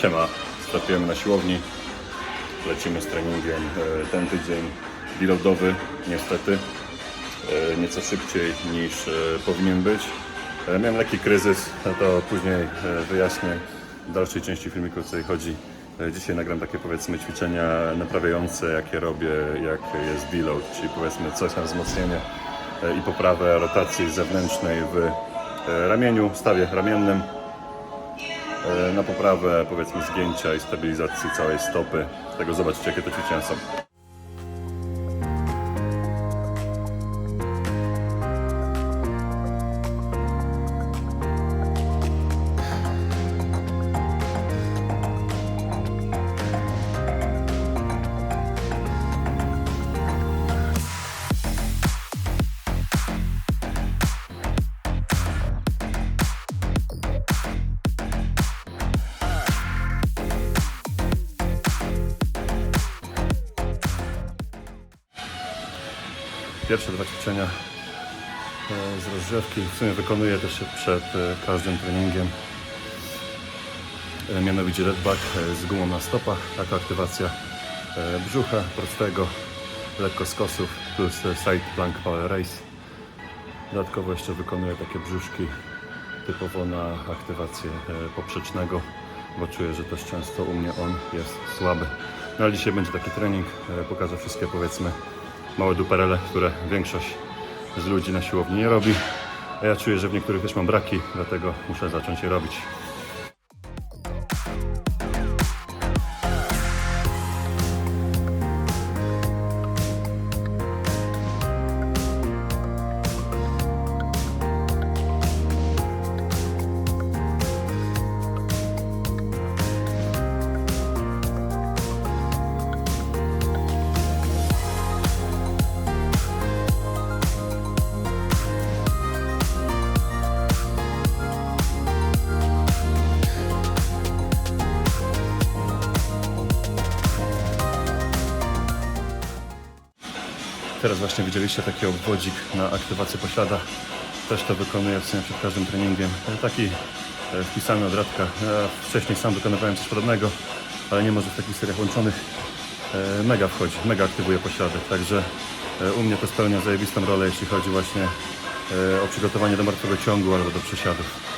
Siema, startujemy na siłowni. Lecimy z treningiem e, ten tydzień deloadowy, niestety. E, Nieco szybciej niż e, powinien być. Miałem lekki kryzys, no to później wyjaśnię w dalszej części filmiku o co jej chodzi. Dzisiaj nagram takie powiedzmy ćwiczenia naprawiające, jakie robię, jak jest deload, czyli powiedzmy coś na wzmocnienie i poprawę rotacji zewnętrznej w ramieniu, stawie ramiennym na poprawę powiedzmy zgięcia i stabilizacji całej stopy. Tego zobaczycie jakie to ćwiczenia są. Pierwsze dwa ćwiczenia e, z rozgrzewki w sumie wykonuję też przed e, każdym treningiem. E, Mianowicie e, z gumą na stopach, taka aktywacja brzucha prostego, lekko skosów plus side plank power race. Dodatkowo jeszcze wykonuję takie brzuszki typowo na aktywację poprzecznego, bo czuję, że też często u mnie on jest słaby. No ale dzisiaj będzie taki trening, pokażę wszystkie powiedzmy małe duperele, które większość z ludzi na siłowni nie robi. A ja czuję, że w niektórych też mam braki, dlatego muszę zacząć je robić. Teraz właśnie widzieliście taki obwodzik na aktywację poślada. Też to wykonuję w sumie przed każdym treningiem. Taki e, wpisany od Radka. Ja wcześniej sam wykonywałem coś podobnego, ale nie może w takich seriach łączonych. E, Mega wchodzi, mega aktywuje poślady. Także e, u mnie to spełnia zajebistą rolę, jeśli chodzi właśnie o przygotowanie do martwego ciągu albo do przesiadów.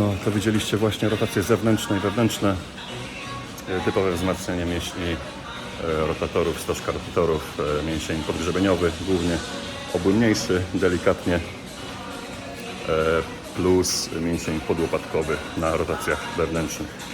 No, to widzieliście właśnie rotacje zewnętrzne i wewnętrzne. E, Typowe wzmacnianie mięśni e, rotatorów, stożka rotatorów, e, mięsień podgrzebeniowy, głównie obłymniejszy, delikatnie, plus mięsień podłopatkowy na rotacjach wewnętrznych.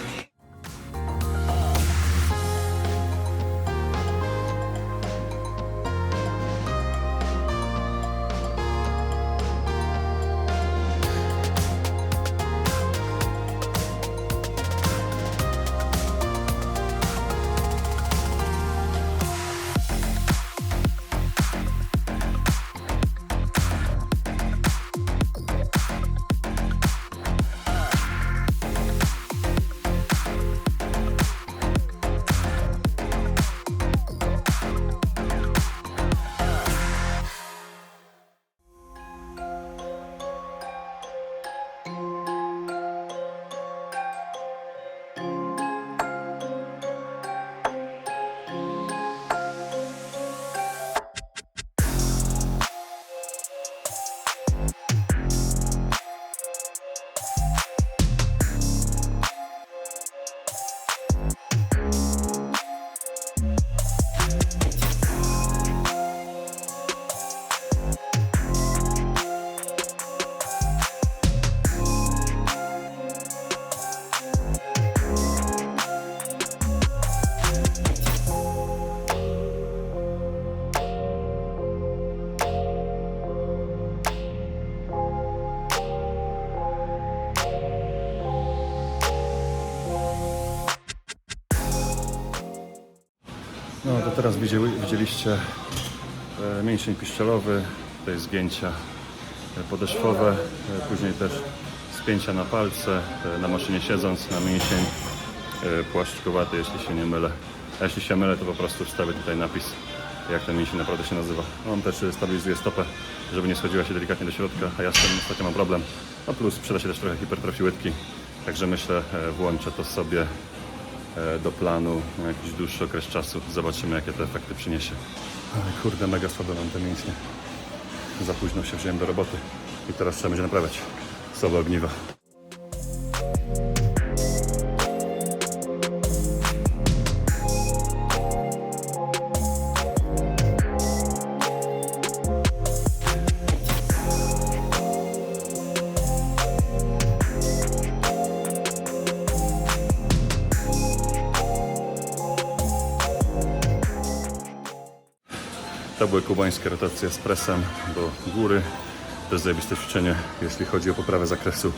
No to teraz widzieli, widzieliście e, mięsień piszczelowy, tutaj zgięcia e, podeszwowe, e, później też spięcia na palce, na maszynie siedząc, na mięsień płaszczkowaty, jeśli się nie mylę. A jeśli się mylę, to po prostu wstawię tutaj napis, jak ten mięsień naprawdę się nazywa. On też stabilizuje stopę, żeby nie schodziła się delikatnie do środka, a ja z tym ostatnio mam problem. No plus przyda się też trochę hipertrofii łydki, także myślę, włączę to sobie do planu na jakiś dłuższy okres czasu. Zobaczymy, jakie to efekty przyniesie. Ale kurde, mega słabe mam te mięśnie. Za późno się wziąłem do roboty i teraz trzeba będzie naprawiać słabe ogniwa. Były kubańskie rotacje z presem do góry. To jest zajebiste ćwiczenie, jeśli chodzi o poprawę zakresu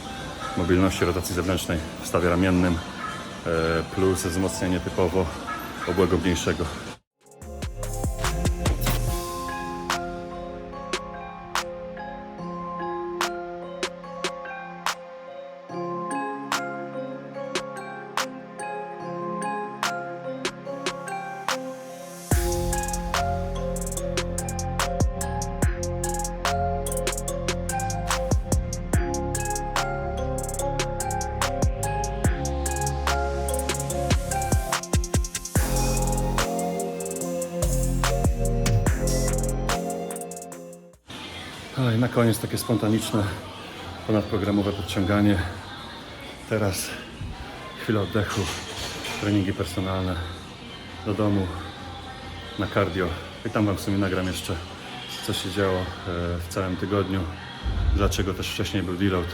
mobilności rotacji zewnętrznej w stawie ramiennym e, plus wzmocnienie typowo obłego mniejszego. A i na koniec takie spontaniczne, ponadprogramowe podciąganie. Teraz chwila oddechu, treningi personalne do domu, na cardio. I tam Wam w sumie nagram jeszcze, co się działo e, w całym tygodniu, dlaczego też wcześniej był deload.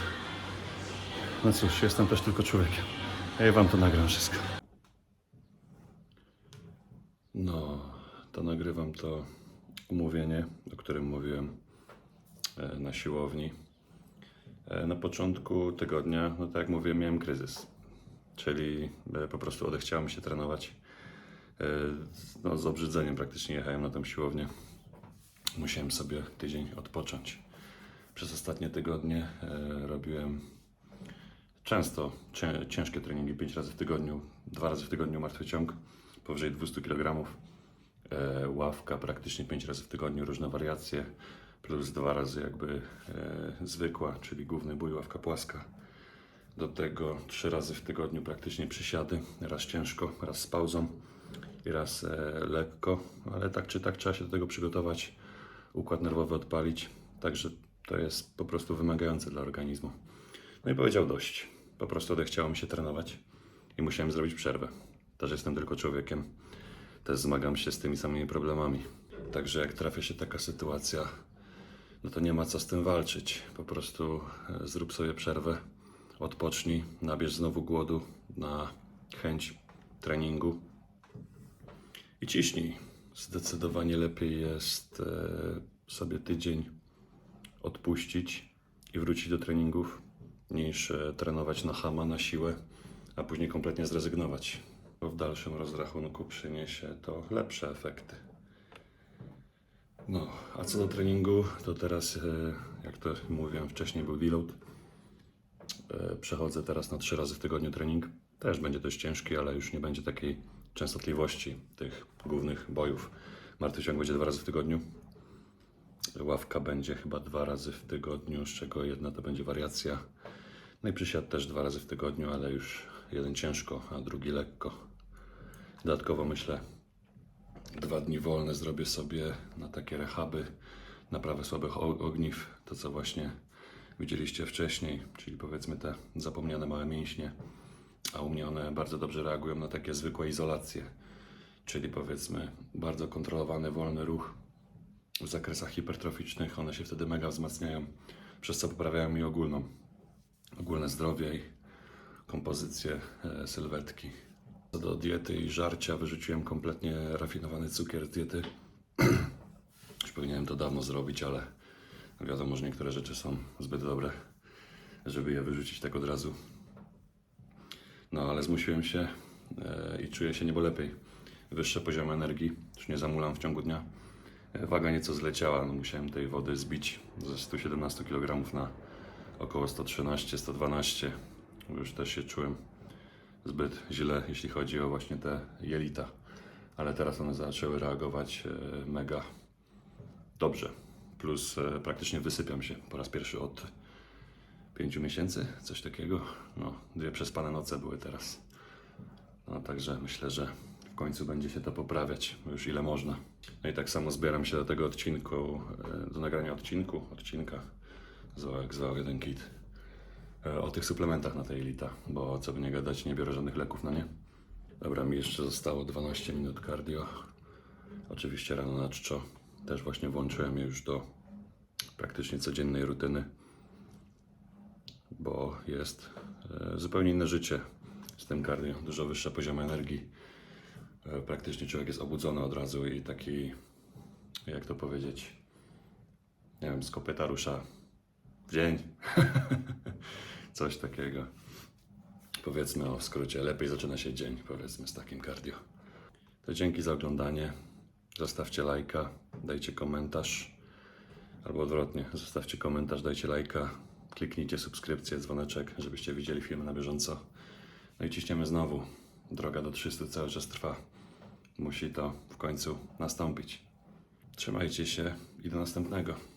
No cóż, jestem też tylko człowiekiem. Ja Wam to nagram wszystko. No, to nagrywam to umówienie, o którym mówiłem na siłowni. E, Na początku tygodnia, no tak jak mówiłem, miałem kryzys. Czyli e, po prostu odechciało mi się trenować. E, No, z obrzydzeniem praktycznie jechałem na tą siłownię. Musiałem sobie tydzień odpocząć. Przez ostatnie tygodnie e, robiłem często cię, ciężkie treningi, 5 razy w tygodniu, dwa razy w tygodniu martwy ciąg, powyżej 200 kg. E, ławka praktycznie 5 razy w tygodniu, różne wariacje, plus dwa razy jakby e, zwykła, czyli główny bój, ławka płaska. Do tego trzy razy w tygodniu praktycznie przysiady, raz ciężko, raz z pauzą i raz e, lekko, ale tak czy tak trzeba się do tego przygotować, układ nerwowy odpalić, także to jest po prostu wymagające dla organizmu. No i powiedział dość, po prostu odechciało mi się trenować i musiałem zrobić przerwę. Też jestem tylko człowiekiem, też zmagam się z tymi samymi problemami. Także jak trafia się taka sytuacja, no to nie ma co z tym walczyć. Po prostu e, zrób sobie przerwę, odpocznij, nabierz znowu głodu na chęć treningu i ciśnij. Zdecydowanie lepiej jest e, sobie tydzień odpuścić i wrócić do treningów, niż e, trenować na hama, na siłę, a później kompletnie zrezygnować. Bo w dalszym rozrachunku przyniesie to lepsze efekty. No, a co do treningu, to teraz, e, jak to mówiłem wcześniej, był deload. E, Przechodzę teraz na trzy razy w tygodniu trening. Też będzie dość ciężki, ale już nie będzie takiej częstotliwości tych głównych bojów. Martwy ciąg będzie dwa razy w tygodniu. Ławka będzie chyba dwa razy w tygodniu, z czego jedna to będzie wariacja. No i przysiad też dwa razy w tygodniu, ale już jeden ciężko, a drugi lekko. Dodatkowo myślę, dwa dni wolne zrobię sobie na takie rehaby, naprawę słabych ogniw, to co właśnie widzieliście wcześniej, czyli powiedzmy te zapomniane małe mięśnie, a u mnie one bardzo dobrze reagują na takie zwykłe izolacje, czyli powiedzmy bardzo kontrolowany, wolny ruch w zakresach hipertroficznych, one się wtedy mega wzmacniają, przez co poprawiają mi ogólną, ogólne zdrowie i kompozycję e, sylwetki. Co do diety i żarcia, wyrzuciłem kompletnie rafinowany cukier diety. Już powinienem to dawno zrobić, ale wiadomo, że niektóre rzeczy są zbyt dobre, żeby je wyrzucić tak od razu. No ale zmusiłem się e, i czuję się niebo lepiej. wyższe poziomy energii, już nie zamulam w ciągu dnia. E, Waga nieco zleciała, no musiałem tej wody zbić ze 117 kg na około 113-112. Już też się czułem zbyt źle, jeśli chodzi o właśnie te jelita. Ale teraz one zaczęły reagować e, mega dobrze. Plus e, praktycznie wysypiam się po raz pierwszy od pięciu miesięcy, coś takiego. No, dwie przespane noce były teraz. No, także myślę, że w końcu będzie się to poprawiać, już ile można. No i tak samo zbieram się do tego odcinku, e, do nagrania odcinku, odcinka, zwał jak zwał jeden kit, o tych suplementach na te jelita, bo co by nie gadać, nie biorę żadnych leków na nie. Dobra, mi jeszcze zostało 12 minut cardio. Oczywiście rano na czczo. Też właśnie włączyłem je już do praktycznie codziennej rutyny, bo jest e, zupełnie inne życie z tym cardio. Dużo wyższe poziomy energii. E, Praktycznie człowiek jest obudzony od razu i taki, jak to powiedzieć, nie wiem, z kopyta rusza w dzień. Coś takiego. Powiedzmy o skrócie, lepiej zaczyna się dzień, powiedzmy, z takim cardio. To dzięki za oglądanie. Zostawcie lajka, dajcie komentarz. Albo odwrotnie, zostawcie komentarz, dajcie lajka, kliknijcie subskrypcję, dzwoneczek, żebyście widzieli filmy na bieżąco. No i ciśniemy znowu. Droga do 300 cały czas trwa. Musi to w końcu nastąpić. Trzymajcie się i do następnego.